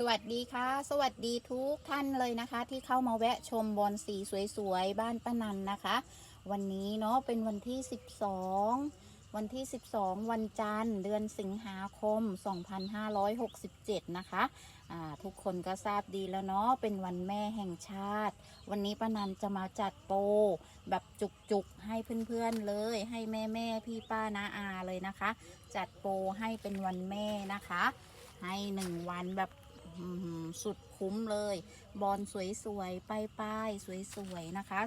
สวัสดีค่ะ สวัสดีทุกท่านเลยนะคะ ที่เข้ามาแวะชมบอลสีสวยๆ บ้านป้านันนะคะ วันนี้เนาะเป็นวันที่ 12 วันที่ 12 วันจันทร์เดือนสิงหาคม 2567 นะคะอ่าทุกคนก็ทราบดีแล้วเนาะเป็นวันแม่แห่งชาติ วันนี้ป้านันจะมาจัดโปรแบบจุกๆให้เพื่อนๆเลยให้แม่ๆพี่ป้านาอาเลยนะคะ จัดโปรให้เป็นวันแม่นะคะ ให้หนึ่งวันแบบ สุดคุ้มเลย บอลสวยๆ ป้ายๆ สวยๆ นะคะ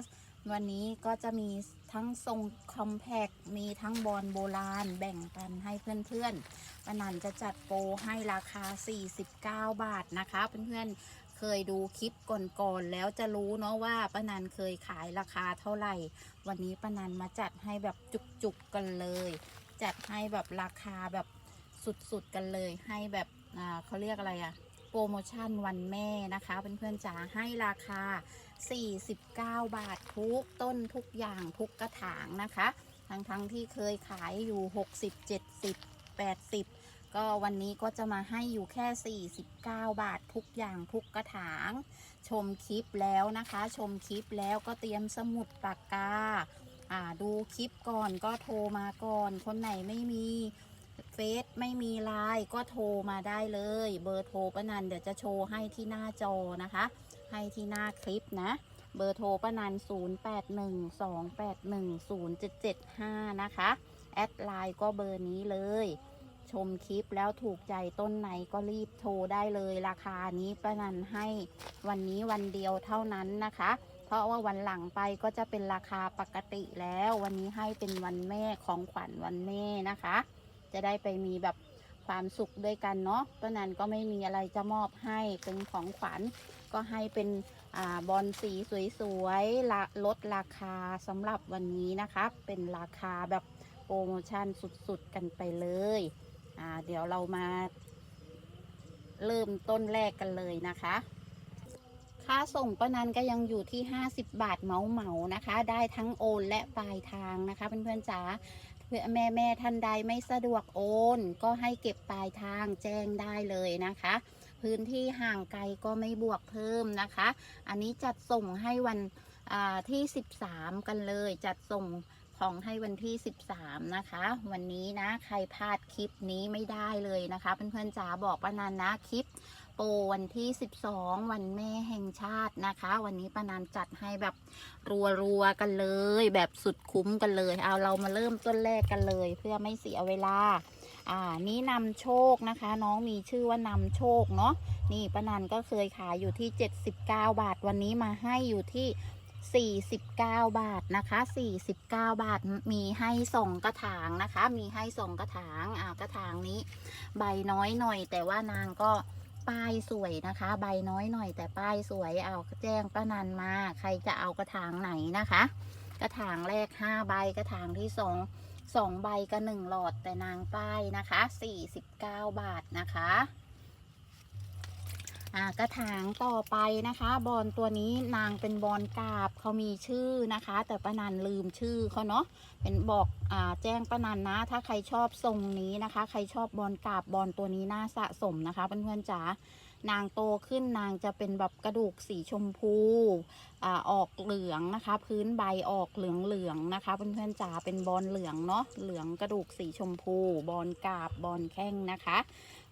วันนี้ก็จะมีทั้งทรงคอมแพกมีทั้งบอลโบราณแบ่งกันให้เพื่อนๆปนันจะจัดโปรให้ราคา 49 บาทนะคะ เพื่อนๆ เคยดูคลิปก่อนๆ แล้วจะรู้เนาะว่าปนันเคยขายราคาเท่าไหร่ วันนี้ปนันมาจัดให้แบบจุกๆ กันเลย จัดให้แบบราคาแบบสุดๆ กันเลย ให้แบบเขาเรียกอะไรอะ โปรโมชั่นวันแม่นะคะเเพื่อนๆจ๋าให้ราคา 49 บาททุกต้นทุกอย่างทุกกระถางนะคะ ทั้งๆทที่เคยขายอยู่ 60 70 80 ก็วันนี้ก็จะมาให้อยู่แค่ 49 บาททุกอย่างทุกกระถาง ชมคลิปแล้วนะคะ ชมคลิปแล้วก็เตรียมสมุดปากกาดูคลิปก่อนก็โทรมาก่อน คนไหนไม่มี ซไม่มีไลน์ก็โทรมาได้เลย เบอร์โทรป้านันเดี๋ยวจะโชว์ให้ที่หน้าจอนะคะ ให้ที่หน้าคลิปนะ เบอร์โทรป้านัน0812810775 นะคะ แอดไลน์ก็เบอร์นี้เลย ชมคลิปแล้วถูกใจต้นไหนก็รีบโทรได้เลยราคานี้ป้านันให้วันนี้วันเดียวเท่านั้นนะคะเพราะว่าวันหลังไปก็จะเป็นราคาปกติแล้ว วันนี้ให้เป็นวันแม่ของขวัญวันแม่นะคะ จะได้ไปมีแบบความสุขด้วยกันเนาะป้านันก็ไม่มีอะไรจะมอบให้เป็นของขวัญก็ให้เป็นอาบอลสีสวยๆลลดราคาสำหรับวันนี้นะคะเป็นราคาแบบโปรโมชั่นสุดๆกันไปเลยอ่าเดี๋ยวเรามา เริ่มต้นแรกกันเลยนะคะ ค่าส่งป้านันก็ยังอยู่ที่ 50 บาทเหมาเหมานะคะ ได้ทั้งโอนและปลายทางนะคะเพื่อนๆจ๋า เพื่อแม่แม่ท่านใดไม่สะดวกโอน ก็ให้เก็บปลายทางแจ้งได้เลยนะคะ พื้นที่ห่างไกลก็ไม่บวกเพิ่มนะคะ อันนี้จัดส่งให้วันอ่าที่ 13 กันเลย จัดส่งของให้วันที่ 13 นะคะ วันนี้นะ ใครพลาดคลิปนี้ไม่ได้เลยนะคะ เพื่อนๆจ๋าบอกป้านันนะคลิป ปรวันที่ 12 วันแม่แห่งชาตินะคะ วันนี้ป้านันจัดให้แบบรัวๆกันเลย แบบสุดคุ้มกันเลย เอาเรามาเริ่มต้นแรกกันเลย เพื่อไม่เสียเวลา อ่า นี้นำโชคนะคะ น้องมีชื่อว่านำโชคเนาะ นี่ป้านันก็เคยขายอยู่ที่ 79 บาท วันนี้มาให้อยู่ที่49 บาทนะคะ 49 บาท มีให้ส่งกระถางนะคะ มีให้ส่งกระถาง อ่ากระถางนี้ ใบน้อยหน่อย แต่ว่านางก็ ป้ายสวยนะคะ ใบน้อยหน่อย แต่ป้ายสวยเอาแจ้งป้านันมา ใครจะเอากระถางไหนนะคะ กระถางแรก5ใบกระถางที่สองสองใบก็หนึ่งหลอดแต่นางป้ายนะคะสี่สิบเก้าบาทนะคะ กระถางต่อไปนะคะ บอลตัวนี้นางเป็นบอลกาบเขามีชื่อนะคะ แต่ป้านันลืมชื่อเขาเนาะเป็นบอกอ่าแจ้งป้านันนะ ถ้าใครชอบทรงนี้นะคะ ใครชอบบอลกาบบอลตัวนี้น่าสะสมนะคะเพื่อนๆจ๋านางโตขึ้นนางจะเป็นแบบกระดูกสีชมพูอ่าออกเหลืองนะคะ พื้นใบออกเหลืองเหลืองๆนะคะเพื่อนๆจ๋าเป็นบอลเหลืองเนาะเหลืองกระดูกสีชมพู บอลกาบบอลแข้งนะคะ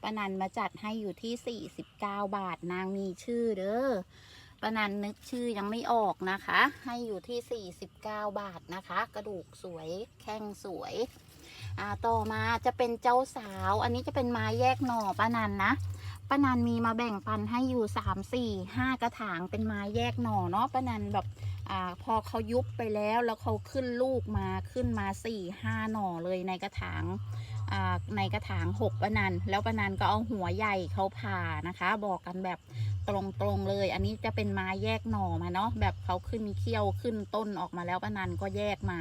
ปานันมาจัดให้อยู่ที่ 49 บาทนางมีชื่อเด้อปานันนึกชื่อยังไม่ออกนะคะ ให้อยู่ที่ 49 บาทนะคะ กระดูกสวยแข้งสวยอ่าต่อมาจะเป็นเจ้าสาว อันนี้จะเป็นไม้แยกหน่อป้านันนะป้านันมีมาแบ่งปันให้อยู่3 4 5กระถางเป็นไม้แยกหน่อเนาะป้านันแบบอ่าพอเขายุบไปแล้วแล้วเขาขึ้นลูกมาขึ้นมาสี่ห้าหน่อเลยในกระถาง ในกระถางหกปะนันแล้วปะนันก็เอาหัวใหญ่เขาผ่านะคะ บอกกันแบบตรงๆเลย อันนี้จะเป็นไม้แยกหน่อมาเนาะแบบเขาขึ้นเขี้ยวขึ้นต้นออกมาแล้วปะนันก็แยกมา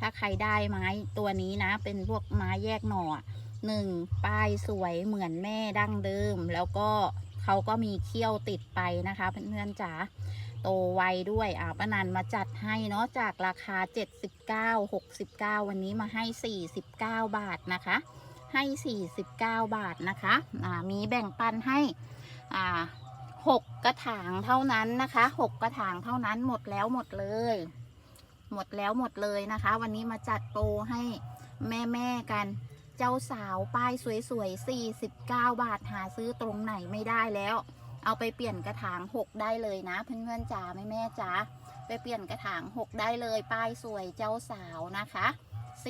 ถ้าใครได้ไม้ตัวนี้นะ เป็นพวกไม้แยกหน่ออะหนึ่งป้ายสวยเหมือนแม่ดั้งเดิม แล้วก็เขาก็มีเขี้ยวติดไปนะคะเพื่อนๆจ๋า โตไวด้วยอ่าป้านันมาจัดให้เนาะจากราคา 79 69 วันนี้มาให้ 49 บาทนะคะ ให้ 49 บาทนะคะอ่ามีแบ่งปันให้อ่าหกกระถางเท่านั้นนะคะหกกระถางเท่านั้นหมดแล้วหมดเลย หมดแล้วหมดเลยนะคะ วันนี้มาจัดโปรให้แม่แม่กันเจ้าสาวป้ายสวยๆ49 บาทหาซื้อตรงไหนไม่ได้แล้ว เอาไปเปลี่ยนกระถาง6ได้เลยนะ เพื่อนๆจ๋าแม่แม่จ๋าไปเปลี่ยนกระถาง6ได้เลยป้ายสวยเจ้าสาวนะคะ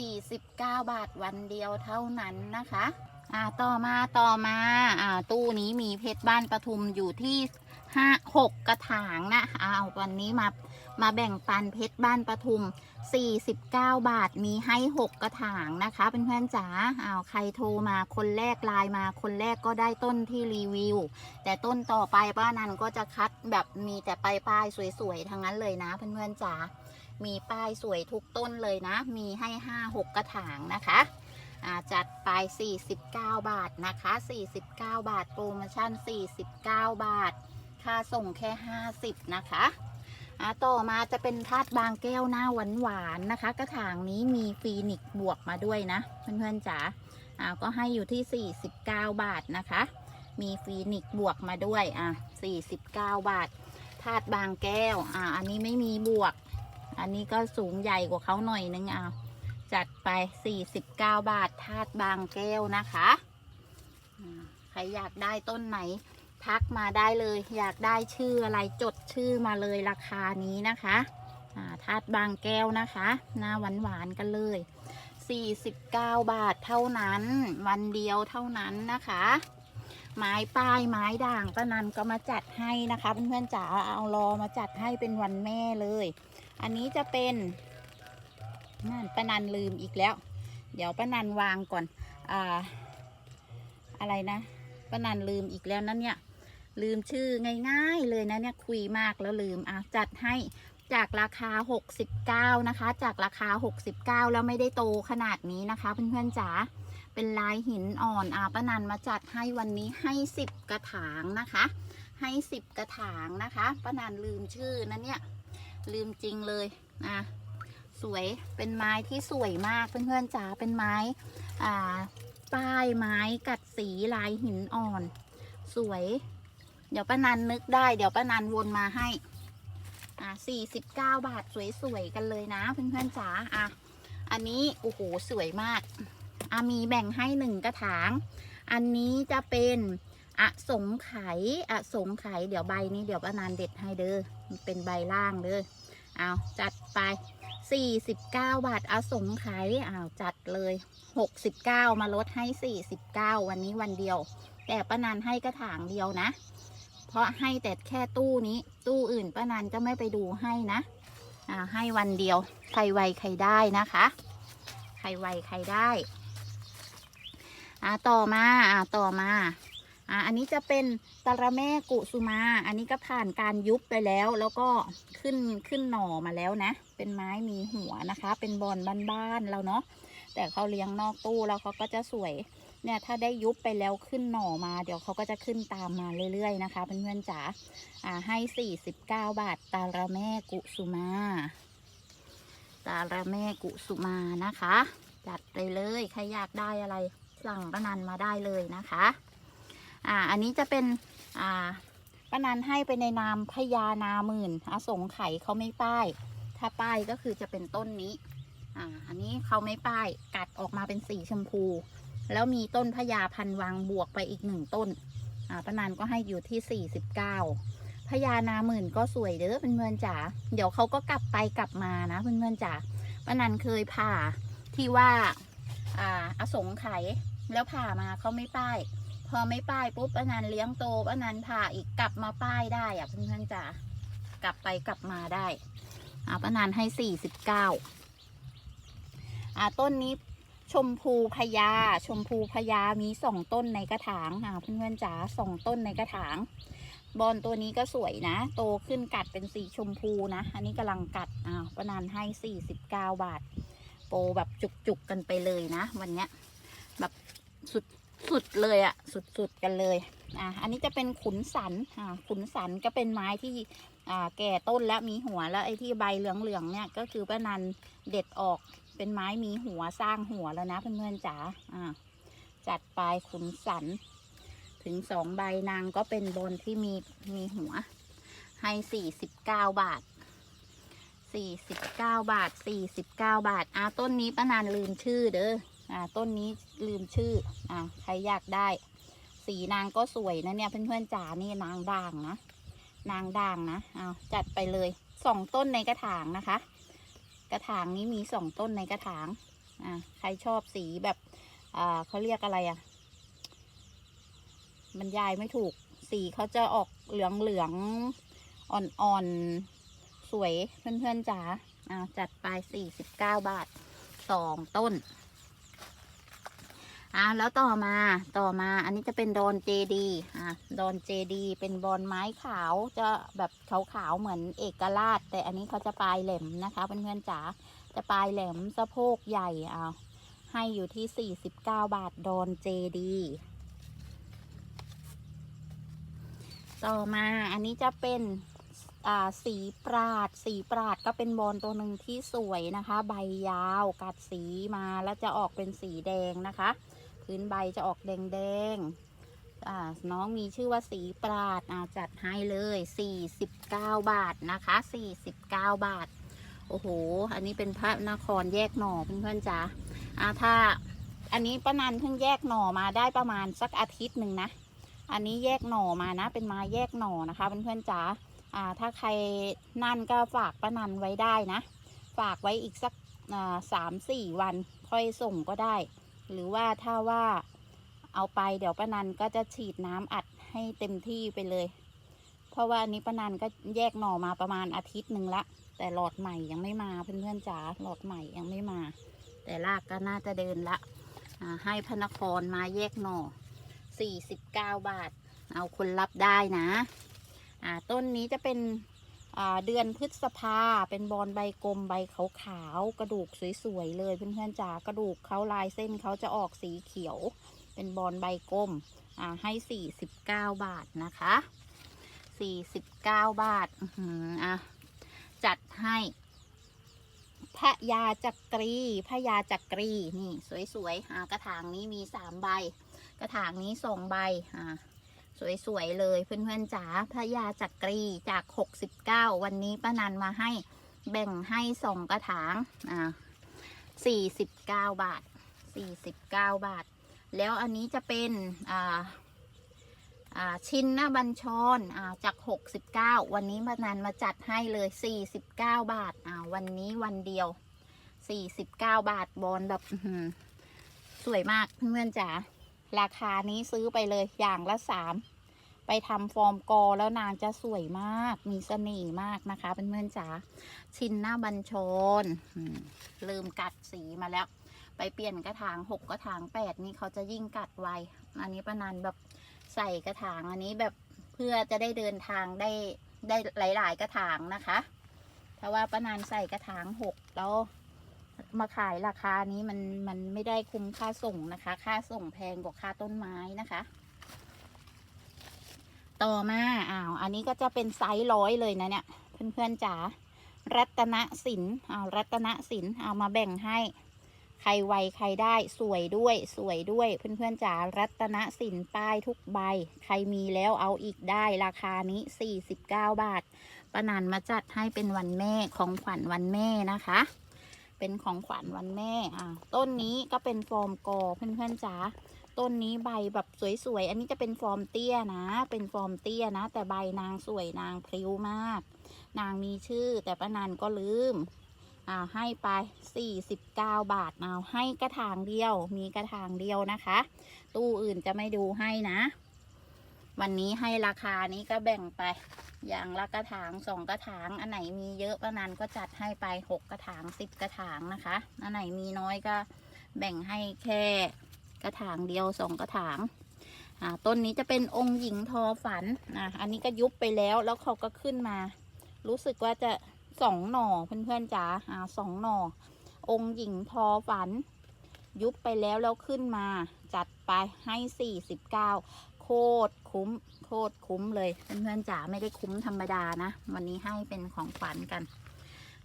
49 บาทวันเดียวเท่านั้นนะคะอ่าต่อมาต่อมาอ่าตู้นี้มีเพชรบ้านปทุมอยู่ที่ห้าหกกระถางนะเอาวันนี้มา มาแบ่งปันเพชรบ้านปทุม 49 บาทมีให้ 6 กระถางนะคะเป็นเพื่อนจ๋าอ้าวใครโทรมาคนแรกไลน์มาคนแรกก็ได้ต้นที่รีวิว แต่ต้นต่อไปป้านันก็จะคัดแบบมีแต่ปลายป้ายๆสวยๆทั้งนั้นเลยนะเพื่อนๆจ๋ามีป้ายสวยทุกต้นเลยนะ มีให้ 5 6 กระถางนะคะอ่าจัดไป 49 บาทนะคะ 49 บาท โปรโมชั่น 49 บาท ค่าส่งแค่ 50 นะคะ อ่าต่อมาจะเป็นธาตุบางแก้วหน้าหวานหวานๆนะคะ กระถางนี้มีฟีนิกซ์บวกมาด้วยนะ เพื่อนๆจ๋าอ่าก็ให้อยู่ที่ 49 บาทนะคะ มีฟีนิกซ์บวกมาด้วยอะ49 บาทธาตุบางแก้วอ่าอันนี้ไม่มีบวก อันนี้ก็สูงใหญ่กว่าเขาหน่อยนึงอะจัดไป 49 บาทธาตุบางแก้วนะคะใครอยากได้ต้นไหน ทักมาได้เลย อยากได้ชื่ออะไรจดชื่อมาเลยราคานี้นะคะอ่าธาตุบางแก้วนะคะ หน้าหวานหวานกันเลย 49 บาทเท่านั้น วันเดียวเท่านั้นนะคะ ไม้ป้ายไม้ด่างป้านันก็มาจัดให้นะคะเพื่อนๆจ๋าเอารอมาจัดให้เป็นวันแม่เลย อันนี้จะเป็นนั่นป้านันลืมอีกแล้ว เดี๋ยวป้านันวางก่อนอ่าอะไรนะป้านันลืมอีกแล้วนั่นเนี่ย ลืมชื่อง่ายๆเลยนะเนี่ยคุยมากแล้วลืมอะจัดให้จากราคา 69 นะคะ จากราคา 69 แล้วไม่ได้โตขนาดนี้นะคะ เพื่อนๆจ๋าเป็นลายหินอ่อนอะป้านันมาจัดให้วันนี้ให้ 10 กระถางนะคะ ให้ 10 กระถางนะคะป้านันลืมชื่อนะเนี่ย ลืมจริงเลยอะสวยเป็นไม้ที่สวยมากเพื่อนๆจ๋าเป็นไม้อ่าป้ายไม้กัดสีลายหินอ่อน สวย เดี๋ยวป้านันนึกได้ เดี๋ยวป้านันวนมาให้ อะสี่สิบเก้าบาทสวยๆกันเลยนะเพื่อนๆจ๋าอะอันนี้โอ้โหสวยมากอะมีแบ่งให้หนึ่งกระถาง อันนี้จะเป็นอะสงไขยอสงไขยเดี๋ยวใบนี้เดี๋ยวป้านันเด็ดให้เด้อมันเป็นใบล่างเด้อเอาจัดไป 49 บาทอสงไขยอ้าวจัดเลย 69 มาลดให้ 49 วันนี้วันเดียว แต่ป้านันให้กระถางเดียวนะ เพราะให้แต่แค่ตู้นี้ ตู้อื่นป้านันก็ไม่ไปดูให้นะอ่าให้วันเดียว ใครไวใครได้นะคะ ใครไวใครได้อ่าต่อมาอ่าต่อมาอ่าอันนี้จะเป็นตะระแม่กุสุมา อันนี้ก็ผ่านการยุบไปแล้ว แล้วก็ขึ้นขึ้นหน่อมาแล้วนะ เป็นไม้มีหัวนะคะ เป็นบอนบ้านๆเราเนาะแต่เขาเลี้ยงนอกตู้แล้วเขาก็จะสวย เนี่ยถ้าได้ยุบไปแล้วขึ้นหน่อมา เดี๋ยวเขาก็จะขึ้นตามมาเรื่อยๆนะคะเพื่อนๆจ๋าอ่าให้ 49 บาทตาละแม่กุสุมา ตาละแม่กุสุมานะคะจัดไปเลยใครอยากได้อะไรสั่งป้านันมาได้เลยนะคะ อ่า อันนี้จะเป็นอ่าป้านันให้ไปในนามพญานาหมื่นอสงไขยเขาไม่ป้าย ถ้าป้ายก็คือจะเป็นต้นนี้ อ่า อันนี้เขาไม่ป้ายกัดออกมาเป็นสีชมพู แล้วมีต้นพญาพันวางบวกไปอีกหนึ่งต้นอ่าป้านันก็ให้อยู่ที่49พญานาหมื่นก็สวยเด้อเพื่อนๆจ๋าเดี๋ยวเขาก็กลับไปกลับมานะเพื่อนๆจ๋าป้านันเคยผ่าที่ว่าอ่าอสงไขยแล้วผ่ามาเขาไม่ป้าย พอไม่ป้ายปุ๊บป้านันเลี้ยงโตป้านันผ่าอีกกลับมาป้ายได้อะเพื่อนๆจ๋ากลับไปกลับมาได้อ่าป้านันให้49อ่าต้นนี้ ชมพูพญาชมพูพญามีสองต้นในกระถางอ่าเพื่อนๆจ๋าสองต้นในกระถาง บอลตัวนี้ก็สวยนะ โตขึ้นกัดเป็นสีชมพูนะ อันนี้กำลังกัดอ่าประนานให้สี่สิบเก้าบาท โปรแบบจุกๆกันไปเลยนะ วันเนี้ยแบบสุดสุดเลยอะสุดๆกันเลยอ่าอันนี้จะเป็นขุนสันอ่าขุนสันก็เป็นไม้ที่อ่าแก่ต้นแล้วมีหัวแล้วไอ้ที่ใบเหลืองๆเนี่ยก็คือป้านันเด็ดออก เป็นไม้มีหัวสร้างหัวแล้วนะเพื่อนๆจ๋าอ่า จัดไปขุนสัน ถึงสองใบนางก็เป็นบนที่มีมีหัว ให้สี่สิบเก้าบาทสี่สิบเก้าบาทสี่สิบเก้าบาท อ่าต้นนี้ป้านานลืมชื่อเด้ออ่าต้นนี้ลืมชื่อ อ่าใครอยากได้ สีนางก็สวยนะเนี่ยเพื่อนๆจ๋านี่นางด่างนะนางด่างนะเอาจัดไปเลยสองต้นในกระถางนะคะ ระถางนี้มีสองต้นในกระถาง อ่า ใครชอบสีแบบ อ่าเขาเรียกอะไรอะบรรยายไม่ถูก สีเขาจะออกเหลืองเหลืองอ่อนๆ สวยเพื่อนๆจ๋า อ่า จัดไปสี่สิบเก้าบาทสองต้น อ่าแล้วต่อมาต่อมาอันนี้จะเป็นดอนเจดีอ่าดอนเจดี เป็นบอลไม้ขาวจะแบบขาวๆเหมือนเอกราช แต่อันนี้เขาจะปลายแหลมนะคะเพื่อนๆจ๋าจะปลายแหลมสะโพกใหญ่อ่าให้อยู่ที่ 49 บาทดอนเจดีต่อมาอันนี้จะเป็นอ่าสีปราด สีปราดก็เป็นบอลตัวหนึ่งที่สวยนะคะ ใบยาวกัดสีมาแล้วจะออกเป็นสีแดงนะคะ พื้นใบจะออกแดงๆน้องมีชื่อว่าสีปราดอ่าจัดให้เลย 49 บาทนะคะ 49 บาท โอ้โห อันนี้เป็นพระนครแยกหน่อเพื่อนๆจ๋าถ้าอันนี้ป้านันเพิ่งแยกหน่อมาได้ประมาณสักอาทิตย์หนึ่งนะ อันนี้แยกหน่อมานะ เป็นไม้แยกหน่อนะคะเพื่อนๆจ๋าอ่า ถ้าใครนั่นก็ฝากป้านันไว้ได้นะ ฝากไว้อีกสักสามสี่วันค่อยส่งก็ได้ หรือว่าถ้าว่าเอาไปเดี๋ยวป้านันก็จะฉีดน้ำอัดให้เต็มที่ไปเลย เพราะว่าอันนี้ป้านันก็แยกหน่อมาประมาณอาทิตย์หนึ่งละ แต่หลอดใหม่ยังไม่มาเพื่อนๆจ๋าหลอดใหม่ยังไม่มา แต่รากก็น่าจะเดินละให้พระนครมาแยกหน่อ 49 บาท เอาคนรับได้นะ ต้นนี้จะเป็น เดือนพฤษภาเป็นบอลใบกลมใบขาวๆกระดูกสวยๆเลยเพื่อนๆจ๋ากระดูกเขาลายเส้นเขาจะออกสีเขียว เป็นบอลใบกลมอ่าให้49บาทนะคะ49บาทอื้อหืออะจัดให้พระยาจักรีพระยาจักรีนี่ สวยๆอ่ากระถางนี้มีสามใบ กระถางนี้สองใบอ่า สวยๆเลยเพื่อนๆจ๋าพระยาจักรีจาก 69 วันนี้ป้านันมาให้แบ่งให้สองกระถางอ่า49 บาท 49 บาท แล้วอันนี้จะเป็นอ่าอ่าชิ้นหน้าบัญชรอ่าจาก 69 วันนี้ป้านันมาจัดให้เลย 49 บาทอ่าวันนี้วันเดียว 49 บาทบอลแบบอื้อหือสวยมากเพื่อนๆจ๋า ราคานี้ซื้อไปเลยอย่างละสามไปทำฟอร์มกอแล้วนางจะสวยมาก มีเสน่ห์มากนะคะเพื่อนๆจ๋าชินหน้าบัญชรอืมลืมกัดสีมาแล้ว ไปเปลี่ยนกระถางหกกระถางแปดนี่เขาจะยิ่งกัดไว อันนี้ประนันแบบใส่กระถางอันนี้แบบเพื่อจะได้เดินทางได้ได้หลาย ๆ กระถางนะคะ ถ้าว่าประนันใส่กระถางหกแล้ว มาขายราคานี้มันมันไม่ได้คุ้มค่าส่งนะคะ ค่าส่งแพงกว่าค่าต้นไม้นะคะ ต่อมาอ้าวอันนี้ก็จะเป็นไซส์ร้อยเลยนะเนี่ย เพื่อนๆจ๋ารัตนสินอ้าวรัตนสินเอามาแบ่งให้ ใครไวใครได้สวยด้วยสวยด้วยเพื่อนๆจ๋ารัตนสินป้ายทุกใบ ใครมีแล้วเอาอีกได้ราคานี้ 49 บาทป้านันมาจัดให้เป็นวันแม่ของขวัญวันแม่นะคะ เป็นของขวัญวันแม่อ่าต้นนี้ก็เป็นฟอร์มกอเพื่อนๆจ๋าต้นนี้ใบแบบสวยๆ อันนี้จะเป็นฟอร์มเตี้ยนะ เป็นฟอร์มเตี้ยนะ แต่ใบนางสวยนางพริ้วมาก นางมีชื่อแต่ป้านันก็ลืมอ่าให้ไป 49 บาทเอาให้กระถางเดียว มีกระถางเดียวนะคะ ตู้อื่นจะไม่ดูให้นะ วันนี้ให้ราคานี้ก็แบ่งไป อย่างละกระถางสองกระถาง อันไหนมีเยอะป้านันก็จัดให้ไปหกกระถางสิบกระถางนะคะ อันไหนมีน้อยก็แบ่งให้แค่กระถางเดียวสองกระถางอ่าต้นนี้จะเป็นองค์หญิงทอฝันอะอันนี้ก็ยุบไปแล้วแล้วเขาก็ขึ้นมา รู้สึกว่าจะสองหน่อเพื่อนๆจ๋าอ่าสองหน่อ องค์หญิงทอฝัน ยุบไปแล้วแล้วขึ้นมา จัดไปให้สี่สิบเก้าโคตรคุ้ม ตรคุ้มเลยเพื่อนๆจ๋าไม่ได้คุ้มธรรมดานะ วันนี้ให้เป็นของขวัญกัน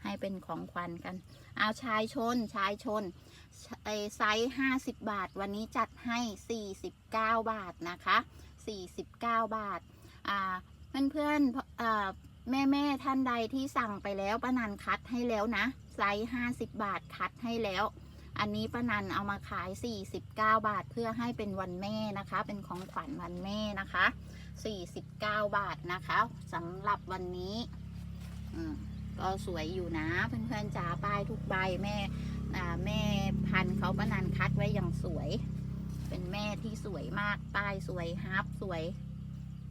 ให้เป็นของขวัญกัน เอาชายชนชายชนไซส์ห้าสิบบาท วันนี้จัดให้สี่สิบเก้าบาทนะคะ49บาทอ่าเพื่อนๆอ่าแม่แม่ๆท่านใดที่สั่งไปแล้วป้านันคัดให้แล้วนะ ไซส์50บาทคัดให้แล้ว อันนี้ป้านันเอามาขาย 49 บาทเพื่อให้เป็นวันแม่นะคะ เป็นของขวัญวันแม่นะคะ 49 บาทนะคะสำหรับวันนี้ก็สวยอยู่นะ เพื่อนๆจ๋าป้ายทุกใบแม่แม่พันเขาป้านันคัดไว้อย่างสวย เป็นแม่ที่สวยมากป้ายสวยฮาร์ปสวย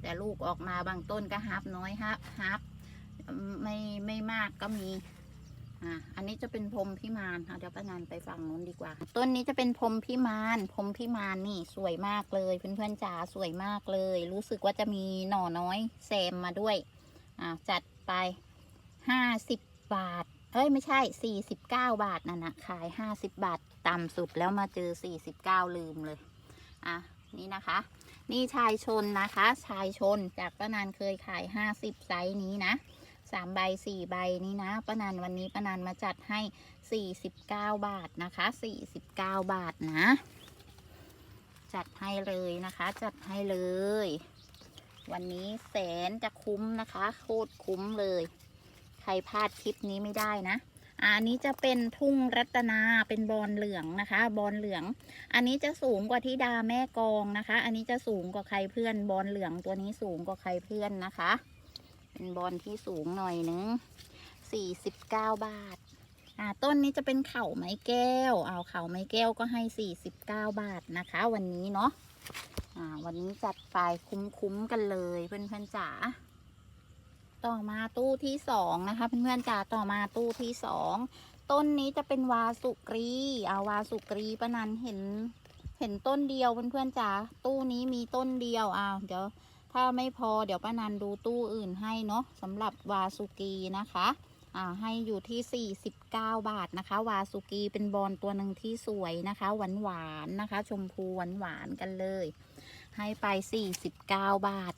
แต่ลูกออกมาบางต้นก็ฮาร์ปน้อยฮาร์ปฮาร์ปไม่ไม่มากก็มี อะอันนี้จะเป็นพรมพิมานอะเดี๋ยวป้านานไปฝั่งนู้นดีกว่า ต้นนี้จะเป็นพรมพิมานพรมพิมานนี่สวยมากเลยเพื่อนๆจ๋าสวยมากเลย รู้สึกว่าจะมีหน่อน้อยแซมมาด้วยอะจัดไปห้าสิบบาทเอ้ยไม่ใช่สี่สิบเก้าบาทนั่นนะขายห้าสิบบาทต่ำสุดแล้วมาเจอสี่สิบเก้าลืมเลยอะนี่นะคะ นี่ชายชนนะคะ ชายชนจากป้านานเคยขายห้าสิบไซส์นี้นะ สามใบสี่ใบนี้นะป้านันวันนี้ป้านันมาจัดให้สี่สิบเก้าบาทนะคะสี่สิบเก้าบาทนะ จัดให้เลยนะคะ จัดให้เลย วันนี้แสนจะคุ้มนะคะโคตรคุ้มเลย ใครพลาดคลิปนี้ไม่ได้นะอันนี้จะเป็นทุ่งรัตนาเป็นบอลเหลืองนะคะ บอลเหลือง อันนี้จะสูงกว่าที่ดาแม่กองนะคะ อันนี้จะสูงกว่าใครเพื่อนบอลเหลืองตัวนี้สูงกว่าใครเพื่อนนะคะ เป็นบอลที่สูงหน่อยนึงสี่สิบเก้าบาท อ่า ต้นนี้จะเป็นเข่าไม้แก้ว เอาเข่าไม้แก้วก็ให้สี่สิบเก้าบาทนะคะ วันนี้เนาะ อ่า วันนี้จัดไปคุ้มๆกันเลยเพื่อนๆจ๋า ต่อมาตู้ที่สองนะคะ เพื่อนๆจ๋า ต่อมาตู้ที่สอง ต้นนี้จะเป็นวาสุกรี เอาวาสุกรีประนันเห็น เห็นต้นเดียวเพื่อนๆจ๋า ตู้นี้มีต้นเดียวอ้าวเดี๋ยว ถ้าไม่พอเดี๋ยวป้านันดูตู้อื่นให้เนาะสำหรับวาสุกีนะคะอ่าให้อยู่ที่ 49 บาทนะคะ วาสุกีเป็นบอลตัวหนึ่งที่สวยนะคะหวานหวานนะคะ ชมพูหวานหวานกันเลย ให้ไป 49 บาท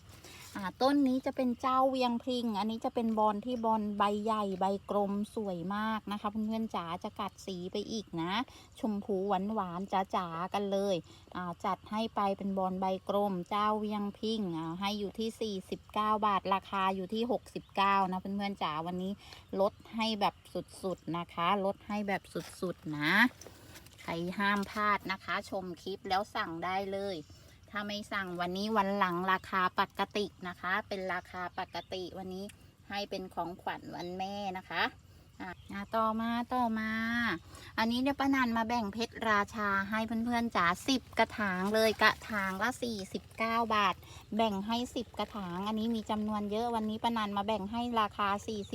อ่าต้นนี้จะเป็นเจ้าเวียงพริง อันนี้จะเป็นบอลที่บอลใบใหญ่ใบกลมสวยมากนะคะเพื่อนๆจ๋าจะกัดสีไปอีกนะ ชมพูหวานหวานๆจ๋าๆกันเลยอ่าจัดให้ไปเป็นบอลใบกลม เจ้าเวียงพิงอ่าให้อยู่ที่ 49 บาทราคาอยู่ที่ 69 นะเพื่อนๆจ๋าวันนี้ลดให้แบบสุดๆนะคะ ลดให้แบบสุดๆนะใครห้ามพลาดนะคะ ชมคลิปแล้วสั่งได้เลย ถ้าไม่สั่งวันนี้วันหลังราคาปกตินะคะ เป็นราคาปกติวันนี้ให้เป็นของขวัญวันแม่นะคะอะต่อมาต่อมา อันนี้เนี่ยวป้านันมาแบ่งเพชรราชาให้เพื่อนๆจ๋าสิบกระถางเลยกระถางละ49บาท แบ่งให้10กระถาง อันนี้มีจำนวนเยอะวันนี้ป้านันมาแบ่งให้ราคา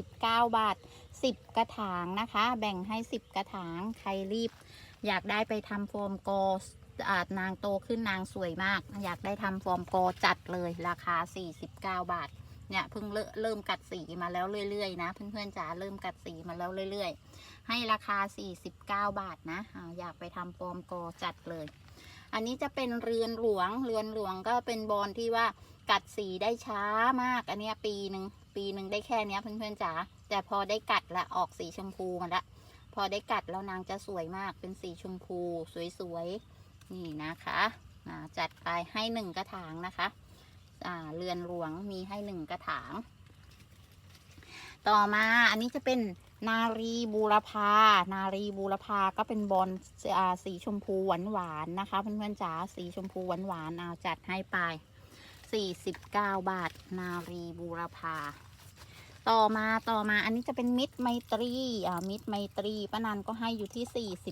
49บาท10กระถางนะคะ แบ่งให้10กระถางใครรีบ อยากได้ไปทำโฟมโกอ่า นางโตขึ้นนางสวยมาก อยากได้ทำโฟมโกจัดเลยราคา 49 บาท เนี่ยเพิ่งเริ่มกัดสีมาแล้วเรื่อยๆนะ เพื่อนๆจ๋าเริ่มกัดสีมาแล้วเรื่อยๆ ให้ราคา 49 บาทนะอยากไปทำโฟมโกจัดเลย อันนี้จะเป็นเรือนหลวงเรือนหลวงก็เป็นบอลที่ว่ากัดสีได้ช้ามาก อันนี้ปีหนึ่งปีหนึ่งได้แค่นี้เพื่อนๆจ๋าแต่พอได้กัดละออกสีชมพูมาละพอได้กัดแล้วนางจะสวยมากเป็นสีชมพูสวยๆ นี่นะคะจัดไปให้หนึ่งกระถางนะคะเรือนหลวงมีให้หนึ่งกระถาง ต่อมาอันนี้จะเป็นนารีบูรพา นารีบูรพาก็เป็นบอลสีชมพูหวานหวานๆนะคะเพื่อนๆจ๋าสีชมพูหวานหวานๆเอาจัดให้ไป 49 บาท นารีบูรพา ต่อมาต่อมาอันนี้จะเป็นมิตรไมตรีอ่ามิตรไมตรีป้านันก็ให้อยู่ที่ 49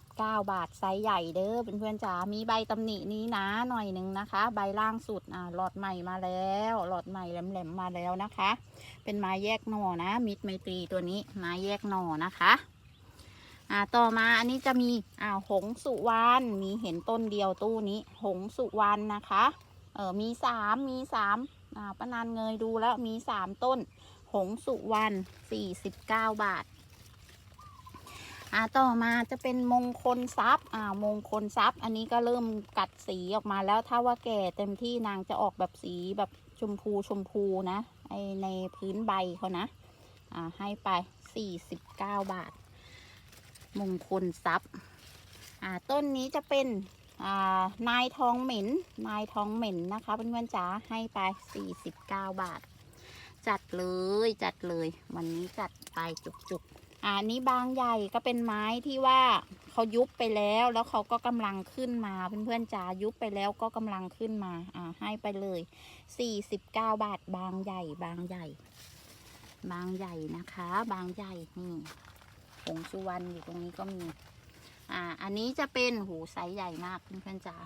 บาทไซส์ใหญ่เด้อเพื่อนๆจ๋ามีใบตำหนินี้นะหน่อยหนึ่งนะคะ ใบล่างสุดอ่าหลอดใหม่มาแล้วหลอดใหม่แหลมๆมาแล้วนะคะ เป็นไม้แยกหน่อนะ มิตรไมตรีตัวนี้ไม้แยกหน่อนะคะอ่าต่อมาอันนี้จะมีอ่าหงสุวรรณมีเห็นต้นเดียวตู้นี้ หงสุวรรณนะคะเออมีสามมีสามอ่าป้านานเงยดูแล้วมีสามต้น หงสุวรรณ49 บาท อ่าต่อมาจะเป็นมงคลทรัพย์อ่ามงคลทรัพย์ อันนี้ก็เริ่มกัดสีออกมาแล้วถ้าว่าแก่เต็มที่นางจะออกแบบสีแบบชมพูชมพูนะไอในพื้นใบเขานะ อ่าให้ไป 49 บาท มงคลทรัพย์ อ่าต้นนี้จะเป็นอ่านายทองเหม็น นายทองเหม็นนะคะเพื่อนๆจ๋าให้ไป 49 บาท จัดเลยจัดเลย วันนี้จัดไปจุกๆอ่าอันนี้บางใหญ่ก็เป็นไม้ที่ว่าเขายุบไปแล้วแล้วเขาก็กำลังขึ้นมาเพื่อนๆจ๋ายุบไปแล้วก็กำลังขึ้นมาอ่าให้ไปเลย49บาทบางใหญ่บางใหญ่ บางใหญ่นะคะ บางใหญ่นี่ผงสุวรรณอยู่ตรงนี้ก็มี อ่า อันนี้จะเป็นหูไซส์ใหญ่มากเพื่อนๆจ๋า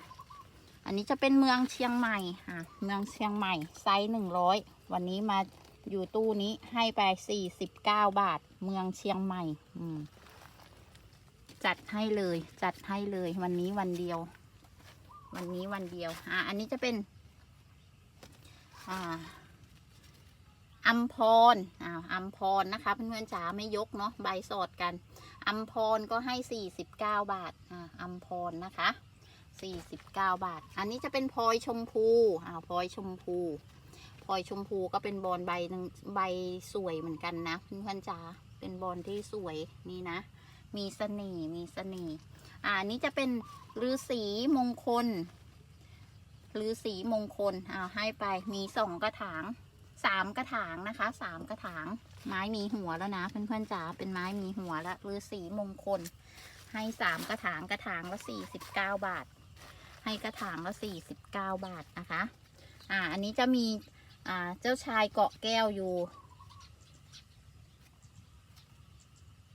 อันนี้จะเป็นเมืองเชียงใหม่ค่ะเมืองเชียงใหม่ไซส์หนึ่งร้อยวันนี้มา อยู่ตู้นี้ให้ไปสี่สิบเก้าบาทเมืองเชียงใหม่มจัดให้เลย จัดให้เลย วันนี้วันเดียว วันนี้วันเดียว อ่า อันนี้จะเป็น อ่าอัมพรอ่าอัมพรนะคะ เพื่อนๆจ๋าไม่ยกเนาะใบสอดกันอัมพรก็ให้49บาท อ่าอัมพรนะคะ49บาท อันนี้จะเป็นพลอยชมพูอ่าพลอยชมพู พลอยชมพูก็เป็นบอลใบหนึ่งใบสวยเหมือนกันนะเพื่อนๆจ๋าเป็นบอลที่สวยนี่นะ มีเสน่ห์มีเสน่ห์อ่านี้จะเป็นฤาษีมงคลฤาษีมงคลเอาให้ไปมีสองกระถางสามกระถางนะคะสามกระถาง ไม้มีหัวแล้วนะเพื่อนๆจ๋าเป็นไม้มีหัวแล้วฤาษีมงคล ให้สามกระถางกระถางละสี่สิบเก้าบาท ให้กระถางละสี่สิบเก้าบาทนะคะ อ่า อันนี้จะมี อ่า เจ้าชายเกาะแก้วอยู่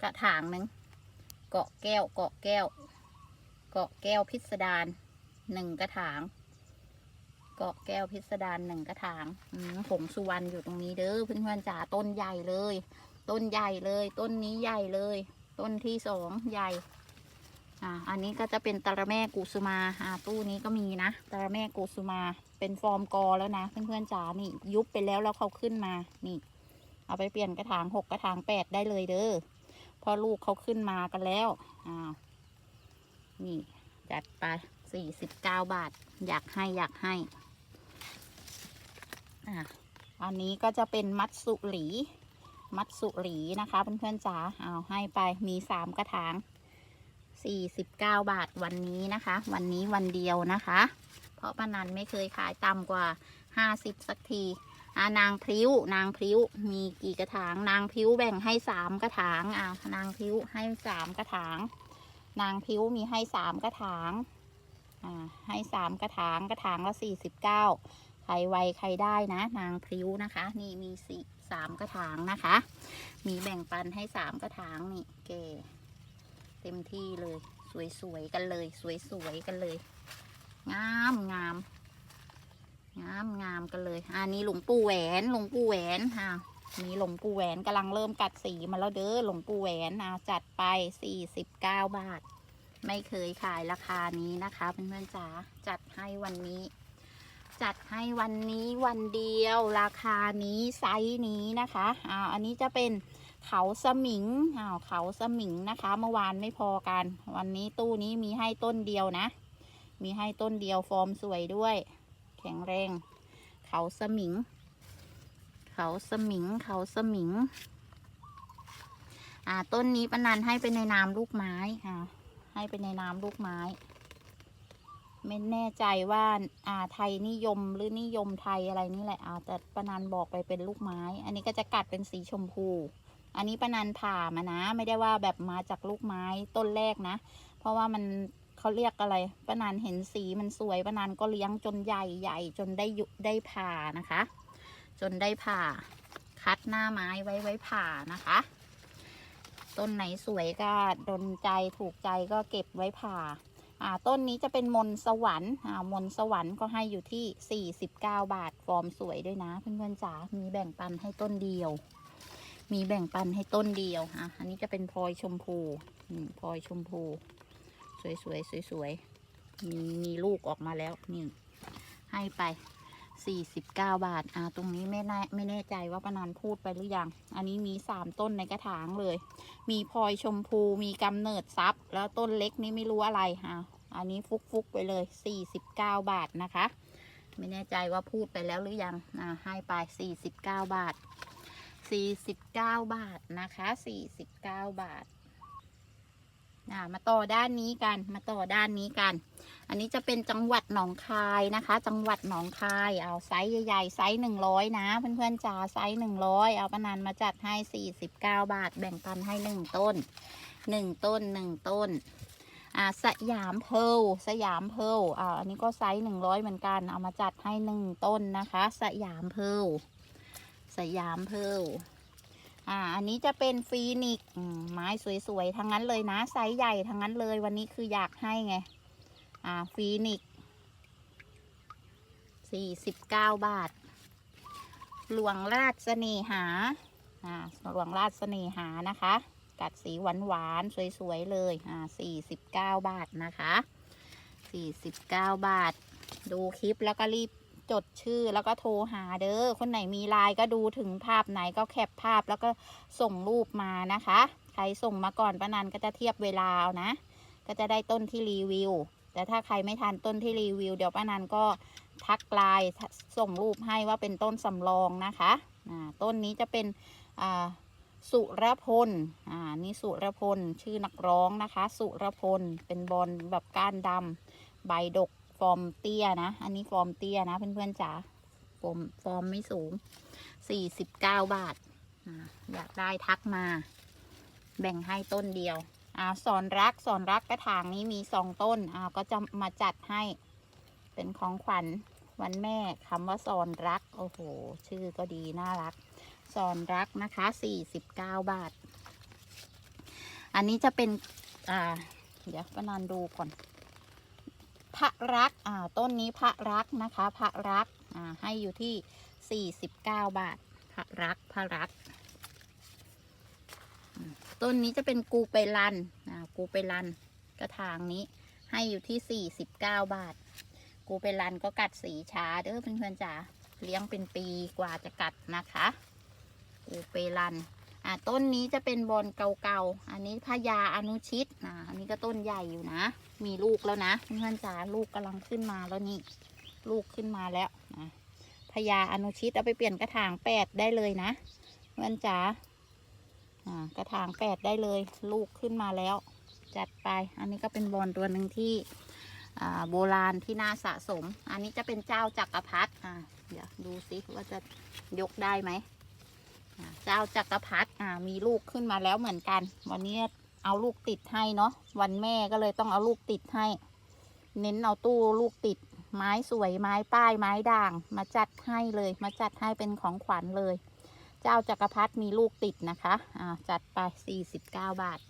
กระถางหนึ่งเกาะแก้วเกาะแก้ว เกาะแก้วพิสดารหนึ่งกระถาง เกาะแก้วพิสดารหนึ่งกระถางอืมผงสุวรรณอยู่ตรงนี้เด้อเพื่อนๆจ๋าต้นใหญ่เลย ต้นใหญ่เลย ต้นนี้ใหญ่เลย ต้นที่สองใหญ่ อ่าอันนี้ก็จะเป็นตะระแม่กุสุมาอ่าตู้นี้ก็มีนะตะระแม่กุสุมาเป็นฟอร์มกอแล้วนะเพื่อนๆจ๋านี่ยุบไปแล้วแล้วเขาขึ้นมานี่ เอาไปเปลี่ยนกระถางหกกระถางแปดได้เลยเด้อเพอลูกเขาขึ้นมากันแล้วอ่านี่จัดไปสี่สิบเก้าบาท อยากให้อยากให้อ่าอันนี้ก็จะเป็นมัดสุหลี มัดสุหลีนะคะเพื่อนๆจ๋าเอาให้ไปมีสามกระถาง 49 บาทวันนี้นะคะ วันนี้วันเดียวนะคะ เพราะป้านันไม่เคยขายต่ำกว่า 50 สักทีอานางพริ้วนางพริ้วมีกี่กระถาง นางพริ้วแบ่งให้สามกระถางอ่านางพริ้วให้สามกระถาง นางพริ้วมีให้สามกระถางอ่าให้สามกระถางกระถางละ49ใครไวใครได้นะ นางพริ้วนะคะ นี่มีสี่สามกระถางนะคะ มีแบ่งปันให้สามกระถางนี่เก๋ เต็มที่เลย สวยๆกันเลย สวยๆกันเลย งามงามงามงามกันเลยอันนี้หลวงปู่แหวนหลวงปู่แหวนค่ะมีหลวงปู่แหวนกำลังเริ่มกัดสีมาแล้วเด้อหลวงปู่แหวนอะจัดไปสี่สิบเก้าบาท ไม่เคยขายราคานี้นะคะเพื่อนๆจ๋าจัดให้วันนี้ จัดให้วันนี้วันเดียวราคานี้ไซส์นี้นะคะอ่าอันนี้จะเป็น เขาสมิงอ้าวเขาสมิงนะคะ เมื่อวานไม่พอกัน วันนี้ตู้นี้มีให้ต้นเดียวนะ มีให้ต้นเดียวฟอร์มสวยด้วย แข็งแรง เขาสมิง เขาสมิง เขาสมิง อ่า ต้นนี้ปนันให้ไปในนามลูกไม้อ่าให้ไปในนามลูกไม้ ไม่แน่ใจว่าอ่าไทยนิยมหรือนิยมไทยอะไรนี่แหละอ่าแต่ปนันบอกไปเป็นลูกไม้ อันนี้ก็จะกัดเป็นสีชมพู อันนี้ปนันผ่ามานะ ไม่ได้ว่าแบบมาจากลูกไม้ต้นแรกนะ เพราะว่ามันเขาเรียกอะไรปนันเห็นสีมันสวยปนันก็เลี้ยงจนใหญ่ใหญ่จนได้ยุได้ผ่านะคะ จนได้ผ่า คัดหน้าไม้ไว้ไว้ผ่านะคะ ต้นไหนสวยก็ดนใจถูกใจก็เก็บไว้ผ่าอ่าต้นนี้จะเป็นมนสวรรค์อ่ามนสวรรค์ก็ให้อยู่ที่ 49 บาท ฟอร์มสวยด้วยนะ เพื่อนๆจ๋ามีแบ่งปันให้ต้นเดียว มีแบ่งปันให้ต้นเดียวอะอันนี้จะเป็นพลอยชมพูพลอยชมพู สวยสวยสวยสวยๆมีมีลูกออกมาแล้วนี่ให้ไป49บเก้าบาท อ่า ตรงนี้ไม่แน่ไม่แน่ใจว่าปานานพูดไปหรือยัง อันนี้มี3ต้นในกระถางเลย มีพลอยชมพู มีกำเนิดซับ แล้วต้นเล็กนี่ไม่รู้อะไรอะอันนี้ฟุกฟุกไปเลย49บเก้าบาทนะคะ ไม่แน่ใจว่าพูดไปแล้วหรือยัง อ่า ให้ไป49บาท 49 บาทนะคะ 49 บาทอ่ามาต่อด้านนี้กัน มาต่อด้านนี้กัน อันนี้จะเป็นจังหวัดหนองคายนะคะ จังหวัดหนองคาย เอาไซส์ใหญ่ๆไซส์หนึ่งร้อยนะ เพื่อนๆจ๋าไซส์หนึ่งร้อยเอาปะนันมาจัดให้สี่สิบเก้าบาท แบ่งปันให้หนึ่งต้นหนึ่งต้นหนึ่งต้น อ่า สยามเพลสยามเพลอ่า อันนี้ก็ไซส์หนึ่งร้อยเหมือนกัน เอามาจัดให้หนึ่งต้นนะคะ สยามเพล สยามเพลอ่า อันนี้จะเป็นฟีนิกไม้สวยๆ ทั้งนั้นเลยนะ ไซส์ใหญ่ทั้งนั้นเลย วันนี้คืออยากให้ไง อ่า ฟีนิกสี่สิบเก้าบาท หลวงราชเสน่หา อ่า หลวงราชเสน่หานะคะ กัดสีหวานหวานๆสวยๆ เลย อ่าสี่สิบเก้าบาทนะคะสี่สิบเก้าบาท ดูคลิปแล้วก็รีบ จดชื่อแล้วก็โทรหาเด้อ คนไหนมีไลน์ก็ดูถึงภาพไหนก็แคปภาพแล้วก็ส่งรูปมานะคะ ใครส่งมาก่อนป้านันก็จะเทียบเวลาเอานะ ก็จะได้ต้นที่รีวิว แต่ถ้าใครไม่ทันต้นที่รีวิว เดี๋ยวป้านันก็ทักไลน์ส่งรูปให้ว่าเป็นต้นสำรองนะคะต้นนี้จะเป็นสุรพล อ่า นี่สุรพล ชื่อนักร้องนะคะ สุรพล เป็นบอลแบบก้านดำ ใบดก ฟอร์มเตี้ยนะ อันนี้ฟอร์มเตี้ยนะ เพื่อนๆจ๋าฟอร์มฟอร์มไม่สูงสี่สิบเก้าบาท อยากได้ทักมา แบ่งให้ต้นเดียวอ่าสอนรักสอนรักกระถางนี้มีสองต้นอ่าก็จะมาจัดให้ เป็นของขวัญวันแม่คำว่าสอนรัก โอ้โห ชื่อก็ดีน่ารักสอนรักนะคะ49บเก้าบาท อันนี้จะเป็นอ่าเดี๋ยวปนอนดูก่อน พระรักอ่าต้นนี้พระรักนะคะ พระรักอ่าให้อยู่ที่ 49 บาท พระรักพระรัก ต้นนี้จะเป็นกูไปรันอ่ากูไปรันกระถางนี้ให้อยู่ที่ 49 บาท กูไปรันก็กัดสีช้าเด้อเพื่อนๆจ๋าเลี้ยงเป็นปีกว่าจะกัดนะคะอูเปรัน อ่าต้นนี้จะเป็นบอนเก่าๆ อันนี้พญาอนุชิตอ่าอันนี้ก็ต้นใหญ่อยู่นะ มีลูกแล้วนะเพื่อนจ๋าลูกกำลังขึ้นมาแล้วนี่ ลูกขึ้นมาแล้วนะพญาอนุชิตเอาไปเปลี่ยนกระถางแปดได้เลยนะเพื่อนจ๋าอ่ากระถางแปดได้เลย ลูกขึ้นมาแล้ว จัดไป อันนี้ก็เป็นบอนตัวหนึ่งที่อ่าโบราณที่น่าสะสม อันนี้จะเป็นเจ้าจักรพรรดิอ่าเดี๋ยวดูซิว่าจะยกได้ไหม เจ้าจักรพรรดิอ่ามีลูกขึ้นมาแล้วเหมือนกัน วันนี้เอาลูกติดให้เนาะวันแม่ก็เลยต้องเอาลูกติดให้ เน้นเอาตู้ลูกติด ไม้สวยไม้ป้ายไม้ด่าง มาจัดให้เลย มาจัดให้เป็นของขวัญเลย เจ้าจักรพรรดิมีลูกติดนะคะอ่าจัดไปสี่สิบเก้าบาท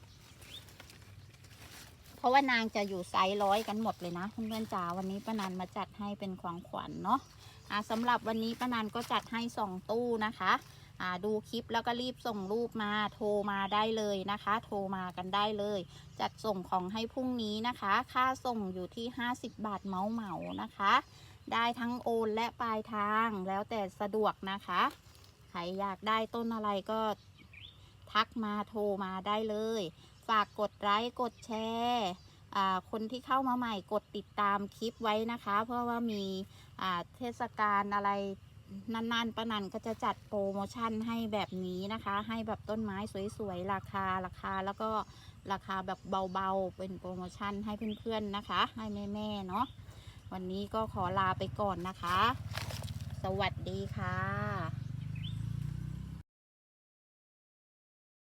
เพราะว่านางจะอยู่ไซส์ร้อยกันหมดเลยนะเพื่อนๆจ๋าวันนี้ป้านันมาจัดให้เป็นของขวัญเนาะอ่าสำหรับวันนี้ป้านันก็จัดให้สองตู้นะคะ ดูคลิปแล้วก็รีบส่งรูปมาโทรมาได้เลยนะคะ โทรมากันได้เลย จัดส่งของให้พรุ่งนี้นะคะ ค่าส่งอยู่ที่ 50 บาทเหมาเหมานะคะ ได้ทั้งโอนและปลายทางแล้วแต่สะดวกนะคะใครอยากได้ต้นอะไรก็ทักมาโทรมาได้เลย ฝากกดไลค์กดแชร์คนที่เข้ามาใหม่กดติดตามคลิปไว้นะคะ เพราะว่ามีเทศกาลอะไร นานๆป้านันก็จะจัดโปรโมชั่นให้แบบนี้นะคะ ให้แบบต้นไม้สวยๆ ราคาราคาแล้วก็ราคาแบบเบาๆ เป็นโปรโมชั่นให้เพื่อนๆนะคะ ให้แม่ๆเนาะวันนี้ก็ขอลาไปก่อนนะคะ สวัสดีค่ะ